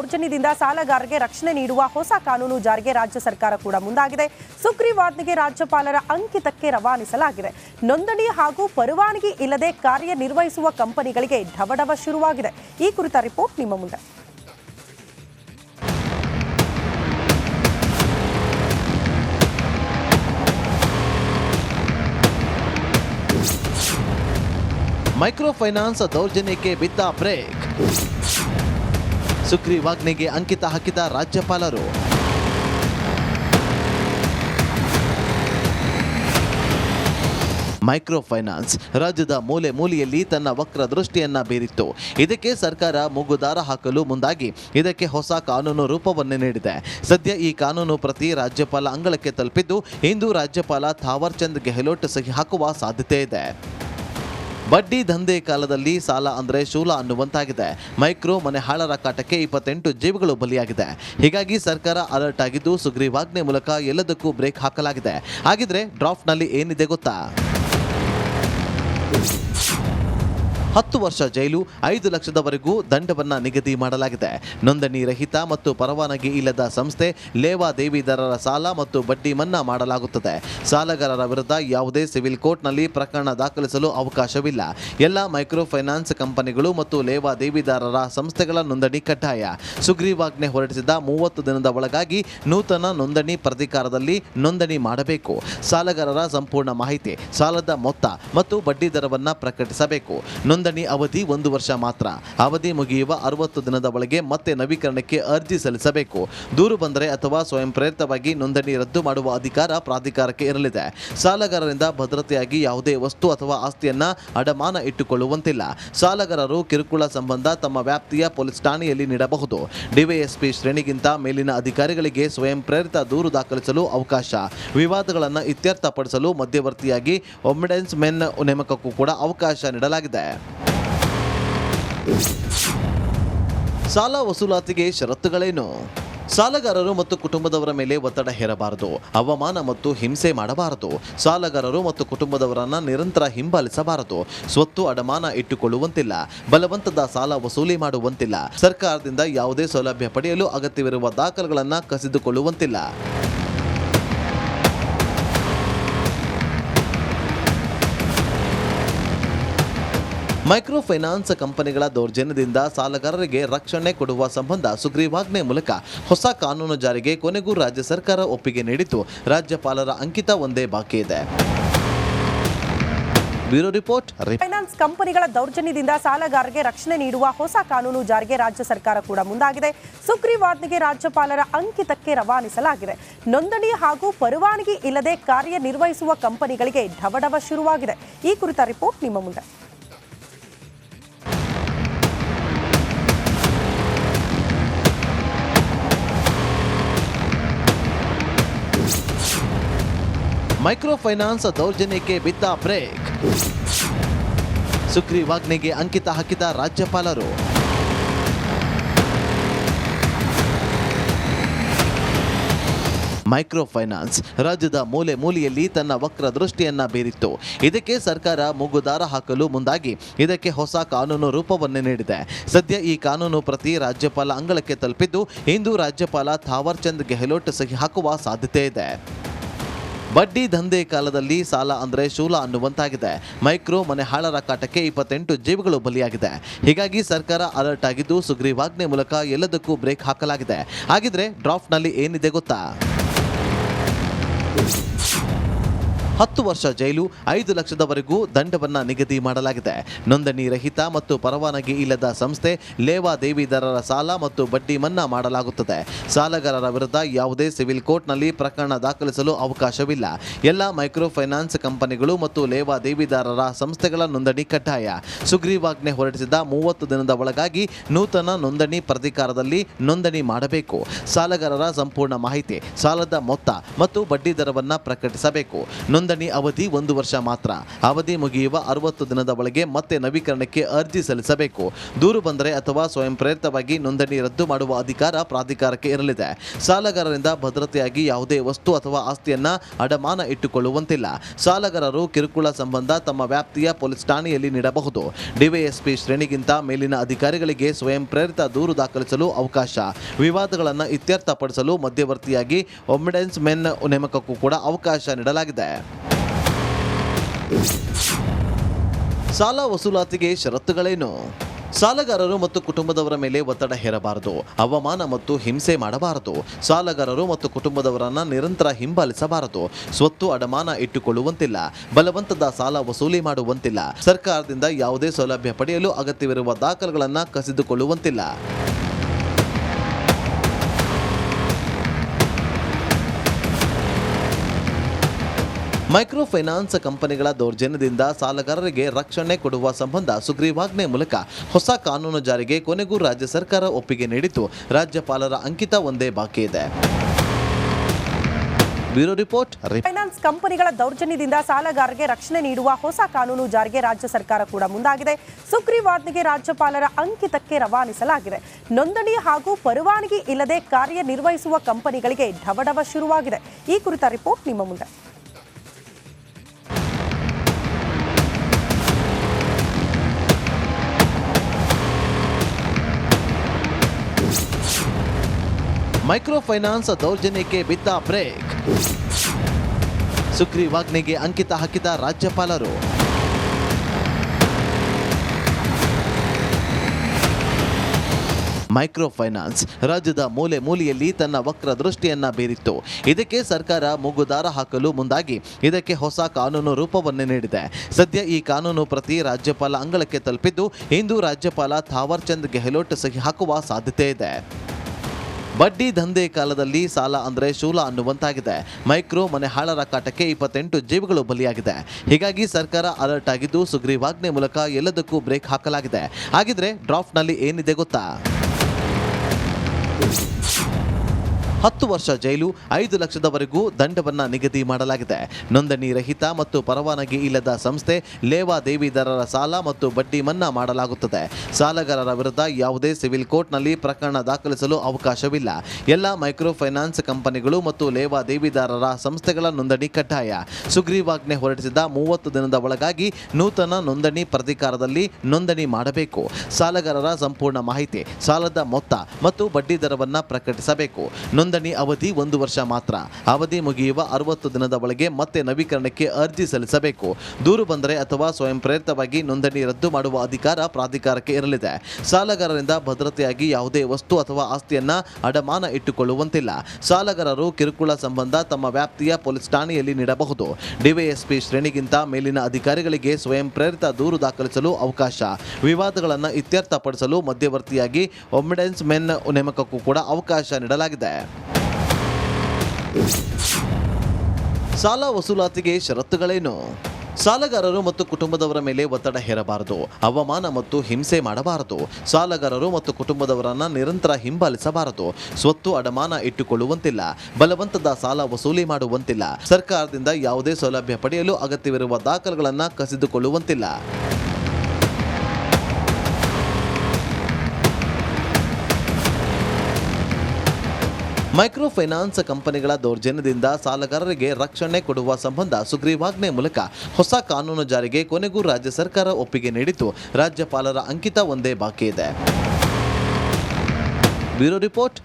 ದೌರ್ಜನ್ಯದಿಂದ ಸಾಲಗಾರರಿಗೆ ರಕ್ಷಣೆ ನೀಡುವ ಹೊಸ ಕಾನೂನು ಜಾರಿಗೆ ರಾಜ್ಯ ಸರ್ಕಾರ ಕೂಡ ಮುಂದಾಗಿದೆ. ಸುಗ್ರೀವಾಜ್ಞೆಗೆ ರಾಜ್ಯಪಾಲರ ಅಂಕಿತಕ್ಕೆ ರವಾನಿಸಲಾಗಿದೆ. ನೋಂದಣಿ ಹಾಗೂ ಪರವಾನಗಿ ಇಲ್ಲದೆ ಕಾರ್ಯನಿರ್ವಹಿಸುವ ಕಂಪನಿಗಳಿಗೆ ಢವಢವ ಶುರುವಾಗಿದೆ. ಈ ಕುರಿತ ರಿಪೋರ್ಟ್ ನಿಮ್ಮ ಮುಂದೆ. ಮೈಕ್ರೋ ಫೈನಾನ್ಸ್ ದೌರ್ಜನ್ಯಕ್ಕೆ ಬಿದ್ದ ಬ್ರೇಕ್. ಸುಗ್ರೀವಾಜ್ಞೆಗೆ ಅಂಕಿತ ಹಾಕಿದ ರಾಜ್ಯಪಾಲರು. ಮೈಕ್ರೋ ಫೈನಾನ್ಸ್ ರಾಜ್ಯದ ಮೂಲೆ ಮೂಲೆಯಲ್ಲಿ ತನ್ನ ವಕ್ರ ದೃಷ್ಟಿಯನ್ನ ಬೀರಿತ್ತು. ಇದಕ್ಕೆ ಸರ್ಕಾರ ಮೂಗುದಾರ ಹಾಕಲು ಮುಂದಾಗಿ ಇದಕ್ಕೆ ಹೊಸ ಕಾನೂನು ರೂಪವನ್ನೇ ನೀಡಿದೆ. ಸದ್ಯ ಈ ಕಾನೂನು ಪ್ರತಿ ರಾಜ್ಯಪಾಲ ಅಂಗಳಕ್ಕೆ ತಲುಪಿದ್ದು ಇಂದು ರಾಜ್ಯಪಾಲ ಥಾವರ್ ಚಂದ್ ಗೆಹ್ಲೋಟ್ ಸಹಿ ಹಾಕುವ ಸಾಧ್ಯತೆ ಇದೆ. ಬಡ್ಡಿ ದಂಧೆ ಕಾಲದಲ್ಲಿ ಸಾಲ ಅಂದ್ರೆ ಶೂಲ ಅನ್ನುವಂತಾಗಿದೆ. ಮೈಕ್ರೋ ಮನೆ ಹಾಳರ ಕಾಟಕ್ಕೆ ಇಪ್ಪತ್ತೆಂಟು ಜೀವಗಳು ಬಲಿಯಾಗಿದೆ. ಹೀಗಾಗಿ ಸರ್ಕಾರ ಅಲರ್ಟ್ ಆಗಿದ್ದು ಸುಗ್ರೀವಾಜ್ಞೆ ಮೂಲಕ ಎಲ್ಲದಕ್ಕೂ ಬ್ರೇಕ್ ಹಾಕಲಾಗಿದೆ. ಹಾಗಿದ್ರೆ ಡ್ರಾಫ್ಟ್ನಲ್ಲಿ ಏನಿದೆ ಗೊತ್ತಾ? ಹತ್ತು ವರ್ಷ ಜೈಲು, ಐದು ಲಕ್ಷದವರೆಗೂ ದಂಡವನ್ನು ನಿಗದಿ ಮಾಡಲಾಗಿದೆ. ನೋಂದಣಿ ರಹಿತ ಮತ್ತು ಪರವಾನಗಿ ಇಲ್ಲದ ಸಂಸ್ಥೆ ಲೇವಾದೇವಿದಾರರ ಸಾಲ ಮತ್ತು ಬಡ್ಡಿ ಮನ್ನಾ ಮಾಡಲಾಗುತ್ತದೆ. ಸಾಲಗಾರರ ವಿರುದ್ಧ ಯಾವುದೇ ಸಿವಿಲ್ ಕೋರ್ಟ್ನಲ್ಲಿ ಪ್ರಕರಣ ದಾಖಲಿಸಲು ಅವಕಾಶವಿಲ್ಲ. ಎಲ್ಲ ಮೈಕ್ರೋ ಫೈನಾನ್ಸ್ ಕಂಪನಿಗಳು ಮತ್ತು ಲೇವಾದೇವಿದಾರರ ಸಂಸ್ಥೆಗಳ ನೋಂದಣಿ ಕಡ್ಡಾಯ. ಸುಗ್ರೀವಾಜ್ಞೆ ಹೊರಡಿಸಿದ ಮೂವತ್ತು ದಿನದ ಒಳಗಾಗಿ ನೂತನ ನೋಂದಣಿ ಪ್ರಾಧಿಕಾರದಲ್ಲಿ ನೋಂದಣಿ ಮಾಡಬೇಕು. ಸಾಲಗಾರರ ಸಂಪೂರ್ಣ ಮಾಹಿತಿ, ಸಾಲದ ಮೊತ್ತ ಮತ್ತು ಬಡ್ಡಿ ದರವನ್ನು ಪ್ರಕಟಿಸಬೇಕು. ನೋಂದಣಿ ಅವಧಿ ಒಂದು ವರ್ಷ ಮಾತ್ರ. ಅವಧಿ ಮುಗಿಯುವ ಅರವತ್ತು ದಿನದ ಒಳಗೆ ಮತ್ತೆ ನವೀಕರಣಕ್ಕೆ ಅರ್ಜಿ ಸಲ್ಲಿಸಬೇಕು. ದೂರು ಬಂದರೆ ಅಥವಾ ಸ್ವಯಂ ಪ್ರೇರಿತವಾಗಿ ನೋಂದಣಿ ರದ್ದು ಮಾಡುವ ಅಧಿಕಾರ ಪ್ರಾಧಿಕಾರಕ್ಕೆ ಇರಲಿದೆ. ಸಾಲಗಾರರಿಂದ ಭದ್ರತೆಯಾಗಿ ಯಾವುದೇ ವಸ್ತು ಅಥವಾ ಆಸ್ತಿಯನ್ನ ಅಡಮಾನ ಇಟ್ಟುಕೊಳ್ಳುವಂತಿಲ್ಲ. ಸಾಲಗಾರರು ಕಿರುಕುಳ ಸಂಬಂಧ ತಮ್ಮ ವ್ಯಾಪ್ತಿಯ ಪೊಲೀಸ್ ಠಾಣೆಯಲ್ಲಿ ನೀಡಬಹುದು. ಡಿವೈಎಸ್ಪಿ ಶ್ರೇಣಿಗಿಂತ ಮೇಲಿನ ಅಧಿಕಾರಿಗಳಿಗೆ ಸ್ವಯಂ ಪ್ರೇರಿತ ದೂರು ದಾಖಲಿಸಲು ಅವಕಾಶ. ವಿವಾದಗಳನ್ನು ಇತ್ಯರ್ಥಪಡಿಸಲು ಮಧ್ಯವರ್ತಿಯಾಗಿ ಒಮಿಡೆನ್ಸ್ ಮೆನ್ ನೇಮಕಕ್ಕೂ ಕೂಡ ಅವಕಾಶ ನೀಡಲಾಗಿದೆ. ಸಾಲ ವಸೂಲಾತಿಗೆ ಷರತ್ತುಗಳೇನು? ಸಾಲಗಾರರು ಮತ್ತು ಕುಟುಂಬದವರ ಮೇಲೆ ಒತ್ತಡ ಹೇರಬಾರದು, ಅವಮಾನ ಮತ್ತು ಹಿಂಸೆ ಮಾಡಬಾರದು. ಸಾಲಗಾರರು ಮತ್ತು ಕುಟುಂಬದವರನ್ನ ನಿರಂತರ ಹಿಂಬಾಲಿಸಬಾರದು. ಸ್ವತ್ತು ಅಡಮಾನ ಇಟ್ಟುಕೊಳ್ಳುವಂತಿಲ್ಲ, ಬಲವಂತದ ಸಾಲ ವಸೂಲಿ ಮಾಡುವಂತಿಲ್ಲ. ಸರ್ಕಾರದಿಂದ ಯಾವುದೇ ಸೌಲಭ್ಯ ಪಡೆಯಲು ಅಗತ್ಯವಿರುವ ದಾಖಲೆಗಳನ್ನು ಕಸಿದುಕೊಳ್ಳುವಂತಿಲ್ಲ. ಮೈಕ್ರೋ ಫೈನಾನ್ಸ್ ಕಂಪನಿಗಳ ದೌರ್ಜನ್ಯದಿಂದ ಸಾಲಗಾರರಿಗೆ ರಕ್ಷಣೆ ಕೊಡುವ ಸಂಬಂಧ ಸುಗ್ರೀವಾಜ್ಞೆ ಮೂಲಕ ಹೊಸ ಕಾನೂನು ಜಾರಿಗೆ ಕೊನೆಗೂ ರಾಜ್ಯ ಸರ್ಕಾರ ಒಪ್ಪಿಗೆ ನೀಡಿತು ರಾಜ್ಯಪಾಲರ ಅಂಕಿತ ಒಂದೇ ಬಾಕಿ ಇದೆ. ಬ್ಯೂರೋ ರಿಪೋರ್ಟ್ ರಿಪ್- ಫೈನಾನ್ಸ್ ಕಂಪನಿಗಳ ದೌರ್ಜನ್ಯದಿಂದ ಸಾಲಗಾರರಿಗೆ ರಕ್ಷಣೆ ನೀಡುವ ಹೊಸ ಕಾನೂನು ಜಾರಿಗೆ ರಾಜ್ಯ ಸರ್ಕಾರ ಕೂಡ ಮುಂದಾಗಿದೆ. ಸುಗ್ರೀವಾಜ್ಞೆಗೆ ರಾಜ್ಯಪಾಲರ ಅಂಕಿತಕ್ಕೆ ರವಾನಿಸಲಾಗಿದೆ. ನೋಂದಣಿ ಹಾಗೂ ಪರವಾನಗಿ ಇಲ್ಲದೆ ಕಾರ್ಯನಿರ್ವಹಿಸುವ ಕಂಪನಿಗಳಿಗೆ ಢವಢವ ಶುರುವಾಗಿದೆ. ಈ ಕುರಿತ ರಿಪೋರ್ಟ್ ನಿಮ್ಮ ಮುಂದೆ. ಮೈಕ್ರೋ ಫೈನಾನ್ಸ್ ದೌರ್ಜನ್ಯಕ್ಕೆ ಬಿದ್ದ ಬ್ರೇಕ್. ಸುಗ್ರೀವಾಜ್ಞೆಗೆ ಅಂಕಿತ ಹಾಕಿದ ರಾಜ್ಯಪಾಲರು. ಮೈಕ್ರೋ ಫೈನಾನ್ಸ್ ರಾಜ್ಯದ ಮೂಲೆ ಮೂಲೆಯಲ್ಲಿ ತನ್ನ ವಕ್ರ ದೃಷ್ಟಿಯನ್ನ ಬೀರಿತ್ತು. ಇದಕ್ಕೆ ಸರ್ಕಾರ ಮೂಗುದಾರ ಹಾಕಲು ಮುಂದಾಗಿ ಇದಕ್ಕೆ ಹೊಸ ಕಾನೂನು ರೂಪವನ್ನೇ ನೀಡಿದೆ. ಸದ್ಯ ಈ ಕಾನೂನು ಪ್ರತಿ ರಾಜ್ಯಪಾಲ ಅಂಗಳಕ್ಕೆ ತಲುಪಿದ್ದು, ಇಂದು ರಾಜ್ಯಪಾಲ ಥಾವರ್ ಚಂದ್ ಗೆಹ್ಲೋಟ್ ಸಹಿ ಹಾಕುವ ಸಾಧ್ಯತೆ ಇದೆ. ಬಡ್ಡಿ ದಂಧೆ ಕಾಲದಲ್ಲಿ ಸಾಲ ಅಂದ್ರೆ ಶೂಲ ಅನ್ನುವಂತಾಗಿದೆ. ಮೈಕ್ರೋ ಮನೆ ಹಾಳರ ಕಾಟಕ್ಕೆ ಇಪ್ಪತ್ತೆಂಟು ಜೀವಗಳು ಬಲಿಯಾಗಿದೆ. ಹೀಗಾಗಿ ಸರ್ಕಾರ ಅಲರ್ಟ್ ಆಗಿದ್ದು ಸುಗ್ರೀವಾಜ್ಞೆ ಮೂಲಕ ಎಲ್ಲದಕ್ಕೂ ಬ್ರೇಕ್ ಹಾಕಲಾಗಿದೆ. ಹಾಗಿದ್ರೆ ಡ್ರಾಫ್ಟ್ನಲ್ಲಿ ಏನಿದೆ ಗೊತ್ತಾ? ಹತ್ತು ವರ್ಷ ಜೈಲು, ಐದು ಲಕ್ಷದವರೆಗೂ ದಂಡವನ್ನು ನಿಗದಿ ಮಾಡಲಾಗಿದೆ. ನೋಂದಣಿ ರಹಿತ ಮತ್ತು ಪರವಾನಗಿ ಇಲ್ಲದ ಸಂಸ್ಥೆ ಲೇವಾದೇವಿದಾರರ ಸಾಲ ಮತ್ತು ಬಡ್ಡಿ ಮನ್ನಾ ಮಾಡಲಾಗುತ್ತದೆ. ಸಾಲಗಾರರ ವಿರುದ್ಧ ಯಾವುದೇ ಸಿವಿಲ್ ಕೋರ್ಟ್ನಲ್ಲಿ ಪ್ರಕರಣ ದಾಖಲಿಸಲು ಅವಕಾಶವಿಲ್ಲ. ಎಲ್ಲ ಮೈಕ್ರೋ ಫೈನಾನ್ಸ್ ಕಂಪನಿಗಳು ಮತ್ತು ಲೇವಾದೇವಿದಾರರ ಸಂಸ್ಥೆಗಳ ನೋಂದಣಿ ಕಡ್ಡಾಯ. ಸುಗ್ರೀವಾಜ್ಞೆ ಹೊರಡಿಸಿದ ಮೂವತ್ತು ದಿನದ ಒಳಗಾಗಿ ನೂತನ ನೋಂದಣಿ ಪ್ರಾಧಿಕಾರದಲ್ಲಿ ನೋಂದಣಿ ಮಾಡಬೇಕು. ಸಾಲಗಾರರ ಸಂಪೂರ್ಣ ಮಾಹಿತಿ, ಸಾಲದ ಮೊತ್ತ ಮತ್ತು ಬಡ್ಡಿ ದರವನ್ನು ಪ್ರಕಟಿಸಬೇಕು. ನೋಂದಣಿ ನೋಂದಣಿ ಅವಧಿ ಒಂದು ವರ್ಷ ಮಾತ್ರ. ಅವಧಿ ಮುಗಿಯುವ ಅರವತ್ತು ದಿನದ ಒಳಗೆ ಮತ್ತೆ ನವೀಕರಣಕ್ಕೆ ಅರ್ಜಿ ಸಲ್ಲಿಸಬೇಕು. ದೂರು ಬಂದರೆ ಅಥವಾ ಸ್ವಯಂ ಪ್ರೇರಿತವಾಗಿ ನೋಂದಣಿ ರದ್ದು ಮಾಡುವ ಅಧಿಕಾರ ಪ್ರಾಧಿಕಾರಕ್ಕೆ ಇರಲಿದೆ. ಸಾಲಗಾರರಿಂದ ಭದ್ರತೆಯಾಗಿ ಯಾವುದೇ ವಸ್ತು ಅಥವಾ ಆಸ್ತಿಯನ್ನ ಅಡಮಾನ ಇಟ್ಟುಕೊಳ್ಳುವಂತಿಲ್ಲ. ಸಾಲಗಾರರು ಕಿರುಕುಳ ಸಂಬಂಧ ತಮ್ಮ ವ್ಯಾಪ್ತಿಯ ಪೊಲೀಸ್ ಠಾಣೆಯಲ್ಲಿ ನೀಡಬಹುದು. ಡಿವೈಎಸ್ಪಿ ಶ್ರೇಣಿಗಿಂತ ಮೇಲಿನ ಅಧಿಕಾರಿಗಳಿಗೆ ಸ್ವಯಂ ಪ್ರೇರಿತ ದೂರು ದಾಖಲಿಸಲು ಅವಕಾಶ. ವಿವಾದಗಳನ್ನು ಇತ್ಯರ್ಥಪಡಿಸಲು ಮಧ್ಯವರ್ತಿಯಾಗಿ ಒಮಿಡೆನ್ಸ್ ಮೆನ್ ನೇಮಕಕ್ಕೂ ಕೂಡ ಅವಕಾಶ ನೀಡಲಾಗಿದೆ. ಸಾಲ ವಸೂಲಾತಿಗೆ ಷರತ್ತುಗಳೇನು? ಸಾಲಗಾರರು ಮತ್ತು ಕುಟುಂಬದವರ ಮೇಲೆ ಒತ್ತಡ ಹೇರಬಾರದು, ಅವಮಾನ ಮತ್ತು ಹಿಂಸೆ ಮಾಡಬಾರದು. ಸಾಲಗಾರರು ಮತ್ತು ಕುಟುಂಬದವರನ್ನ ನಿರಂತರ ಹಿಂಬಾಲಿಸಬಾರದು. ಸ್ವತ್ತು ಅಡಮಾನ ಇಟ್ಟುಕೊಳ್ಳುವಂತಿಲ್ಲ, ಬಲವಂತದ ಸಾಲ ವಸೂಲಿ ಮಾಡುವಂತಿಲ್ಲ. ಸರ್ಕಾರದಿಂದ ಯಾವುದೇ ಸೌಲಭ್ಯ ಪಡೆಯಲು ಅಗತ್ಯವಿರುವ ದಾಖಲೆಗಳನ್ನು ಕಸಿದುಕೊಳ್ಳುವಂತಿಲ್ಲ. ಮೈಕ್ರೋ ಫೈನಾನ್ಸ್ ಕಂಪನಿಗಳ ದೌರ್ಜನ್ಯದಿಂದ ಸಾಲಗಾರರಿಗೆ ರಕ್ಷಣೆ ಕೊಡುವ ಸಂಬಂಧ ಸುಗ್ರೀವಾಜ್ಞೆ ಮೂಲಕ ಹೊಸ ಕಾನೂನು ಜಾರಿಗೆ ಕೊನೆಗೂ ರಾಜ್ಯ ಸರ್ಕಾರ ಒಪ್ಪಿಗೆ ನೀಡಿತು ರಾಜ್ಯಪಾಲರ ಅಂಕಿತ ಒಂದೇ ಬಾಕಿ ಇದೆ. ಬ್ಯೂರೋ ರಿಪೋರ್ಟ್ ಫೈನಾನ್ಸ್ ಕಂಪನಿಗಳ ದೌರ್ಜನ್ಯದಿಂದ ಸಾಲಗಾರರಿಗೆ ರಕ್ಷಣೆ ನೀಡುವ ಹೊಸ ಕಾನೂನು ಜಾರಿಗೆ ರಾಜ್ಯ ಸರ್ಕಾರ ಕೂಡ ಮುಂದಾಗಿದೆ. ಸುಗ್ರೀವಾಜ್ಞೆಗೆ ರಾಜ್ಯಪಾಲರ ಅಂಕಿತಕ್ಕೆ ರವಾನಿಸಲಾಗಿದೆ. ನೋಂದಣಿ ಹಾಗೂ ಪರವಾನಗಿ ಇಲ್ಲದೆ ಕಾರ್ಯನಿರ್ವಹಿಸುವ ಕಂಪನಿಗಳಿಗೆ ಢವಢವ ಶುರುವಾಗಿದೆ. ಈ ಕುರಿತ ರಿಪೋರ್ಟ್ ನಿಮ್ಮ ಮುಂದೆ. ಮೈಕ್ರೋ ಫೈನಾನ್ಸ್ ದೌರ್ಜನ್ಯಕ್ಕೆ ಬಿದ್ದ ಬ್ರೇಕ್. ಸುಗ್ರೀವಾಜ್ಞೆಗೆ ಅಂಕಿತ ಹಾಕಿದ ರಾಜ್ಯಪಾಲರು. ಮೈಕ್ರೋ ಫೈನಾನ್ಸ್ ರಾಜ್ಯದ ಮೂಲೆ ಮೂಲೆಯಲ್ಲಿ ತನ್ನ ವಕ್ರ ದೃಷ್ಟಿಯನ್ನ ಬೀರಿತ್ತು. ಇದಕ್ಕೆ ಸರ್ಕಾರ ಮೂಗುದಾರ ಹಾಕಲು ಮುಂದಾಗಿ, ಇದಕ್ಕೆ ಹೊಸ ಕಾನೂನು ರೂಪವನ್ನು ನೀಡಿದೆ. ಸದ್ಯ ಈ ಕಾನೂನು ಪ್ರತಿ ರಾಜ್ಯಪಾಲ ಅಂಗಳಕ್ಕೆ ತಲುಪಿದ್ದು, ಇಂದು ರಾಜ್ಯಪಾಲ ಥಾವರ್ ಚಂದ್ ಗೆಹ್ಲೋಟ್ ಸಹಿ ಹಾಕುವ ಸಾಧ್ಯತೆ ಇದೆ. ಬಡ್ಡಿ ದಂಧೆ ಕಾಲದಲ್ಲಿ ಸಾಲ ಅಂದರೆ ಶೂಲ ಅನ್ನುವಂತಾಗಿದೆ. ಮೈಕ್ರೋ ಮನೆ ಹಾಳರ ಕಾಟಕ್ಕೆ ಇಪ್ಪತ್ತೆಂಟು ಜೀವಗಳು ಬಲಿಯಾಗಿದೆ. ಹೀಗಾಗಿ ಸರ್ಕಾರ ಅಲರ್ಟ್ ಆಗಿದ್ದು ಸುಗ್ರೀವಾಜ್ಞೆ ಮೂಲಕ ಎಲ್ಲದಕ್ಕೂ ಬ್ರೇಕ್ ಹಾಕಲಾಗಿದೆ. ಹಾಗಿದ್ರೆ ಡ್ರಾಫ್ಟ್ನಲ್ಲಿ ಏನಿದೆ ಗೊತ್ತಾ? ಹತ್ತು ವರ್ಷ ಜೈಲು, ಐದು ಲಕ್ಷದವರೆಗೂ ದಂಡವನ್ನು ನಿಗದಿ ಮಾಡಲಾಗಿದೆ. ನೋಂದಣಿ ರಹಿತ ಮತ್ತು ಪರವಾನಗಿ ಇಲ್ಲದ ಸಂಸ್ಥೆ ಲೇವಾದೇವಿದಾರರ ಸಾಲ ಮತ್ತು ಬಡ್ಡಿ ಮನ್ನಾ ಮಾಡಲಾಗುತ್ತದೆ. ಸಾಲಗಾರರ ವಿರುದ್ಧ ಯಾವುದೇ ಸಿವಿಲ್ ಕೋರ್ಟ್ನಲ್ಲಿ ಪ್ರಕರಣ ದಾಖಲಿಸಲು ಅವಕಾಶವಿಲ್ಲ. ಎಲ್ಲ ಮೈಕ್ರೋ ಫೈನಾನ್ಸ್ ಕಂಪನಿಗಳು ಮತ್ತು ಲೇವಾದೇವಿದಾರರ ಸಂಸ್ಥೆಗಳ ನೋಂದಣಿ ಕಡ್ಡಾಯ. ಸುಗ್ರೀವಾಜ್ಞೆ ಹೊರಡಿಸಿದ ಮೂವತ್ತು ದಿನದ ಒಳಗಾಗಿ ನೂತನ ನೋಂದಣಿ ಪ್ರಾಧಿಕಾರದಲ್ಲಿ ನೋಂದಣಿ ಮಾಡಬೇಕು. ಸಾಲಗಾರರ ಸಂಪೂರ್ಣ ಮಾಹಿತಿ, ಸಾಲದ ಮೊತ್ತ ಮತ್ತು ಬಡ್ಡಿ ದರವನ್ನು ಪ್ರಕಟಿಸಬೇಕು. ನೋಂದಣಿ ಅವಧಿ ಒಂದು ವರ್ಷ ಮಾತ್ರ. ಅವಧಿ ಮುಗಿಯುವ ಅರವತ್ತು ದಿನದ ಒಳಗೆ ಮತ್ತೆ ನವೀಕರಣಕ್ಕೆ ಅರ್ಜಿ ಸಲ್ಲಿಸಬೇಕು. ದೂರು ಬಂದರೆ ಅಥವಾ ಸ್ವಯಂ ಪ್ರೇರಿತವಾಗಿ ನೋಂದಣಿ ರದ್ದು ಮಾಡುವ ಅಧಿಕಾರ ಪ್ರಾಧಿಕಾರಕ್ಕೆ ಇರಲಿದೆ. ಸಾಲಗಾರರಿಂದ ಭದ್ರತೆಯಾಗಿ ಯಾವುದೇ ವಸ್ತು ಅಥವಾ ಆಸ್ತಿಯನ್ನ ಅಡಮಾನ ಇಟ್ಟುಕೊಳ್ಳುವಂತಿಲ್ಲ. ಸಾಲಗಾರರು ಕಿರುಕುಳ ಸಂಬಂಧ ತಮ್ಮ ವ್ಯಾಪ್ತಿಯ ಪೊಲೀಸ್ ಠಾಣೆಯಲ್ಲಿ ನೀಡಬಹುದು. ಡಿವೈಎಸ್ಪಿ ಶ್ರೇಣಿಗಿಂತ ಮೇಲಿನ ಅಧಿಕಾರಿಗಳಿಗೆ ಸ್ವಯಂ ಪ್ರೇರಿತ ದೂರು ದಾಖಲಿಸಲು ಅವಕಾಶ. ವಿವಾದಗಳನ್ನು ಇತ್ಯರ್ಥಪಡಿಸಲು ಮಧ್ಯವರ್ತಿಯಾಗಿ ಒಮಿಡೆನ್ಸ್ ಮೆನ್ ನೇಮಕಕ್ಕೂ ಕೂಡ ಅವಕಾಶ ನೀಡಲಾಗಿದೆ. ಸಾಲ ವಸೂಲಾತಿಗೆ ಷರತ್ತುಗಳೇನು? ಸಾಲಗಾರರು ಮತ್ತು ಕುಟುಂಬದವರ ಮೇಲೆ ಒತ್ತಡ ಹೇರಬಾರದು, ಅವಮಾನ ಮತ್ತು ಹಿಂಸೆ ಮಾಡಬಾರದು. ಸಾಲಗಾರರು ಮತ್ತು ಕುಟುಂಬದವರನ್ನ ನಿರಂತರ ಹಿಂಬಾಲಿಸಬಾರದು. ಸ್ವತ್ತು ಅಡಮಾನ ಇಟ್ಟುಕೊಳ್ಳುವಂತಿಲ್ಲ, ಬಲವಂತದ ಸಾಲ ವಸೂಲಿ ಮಾಡುವಂತಿಲ್ಲ. ಸರ್ಕಾರದಿಂದ ಯಾವುದೇ ಸೌಲಭ್ಯ ಪಡೆಯಲು ಅಗತ್ಯವಿರುವ ದಾಖಲೆಗಳನ್ನು ಕಸಿದುಕೊಳ್ಳುವಂತಿಲ್ಲ. ಮೈಕ್ರೋ ಫೈನಾನ್ಸ್ ಕಂಪನಿಗಳ ದೌರ್ಜನ್ಯದಿಂದ ಸಾಲಗಾರರಿಗೆ ರಕ್ಷಣೆ ಕೊಡುವ ಸಂಬಂಧ ಸುಗ್ರೀವಾಜ್ಞೆ ಮೂಲಕ ಹೊಸ ಕಾನೂನು ಜಾರಿಗೆ ಕೊನೆಗೂ ರಾಜ್ಯ ಸರ್ಕಾರ ಒಪ್ಪಿಗೆ ನೀಡಿತು ರಾಜ್ಯಪಾಲರ ಅಂಕಿತ ಒಂದೇ ಬಾಕಿ ಇದೆ. Bureau report.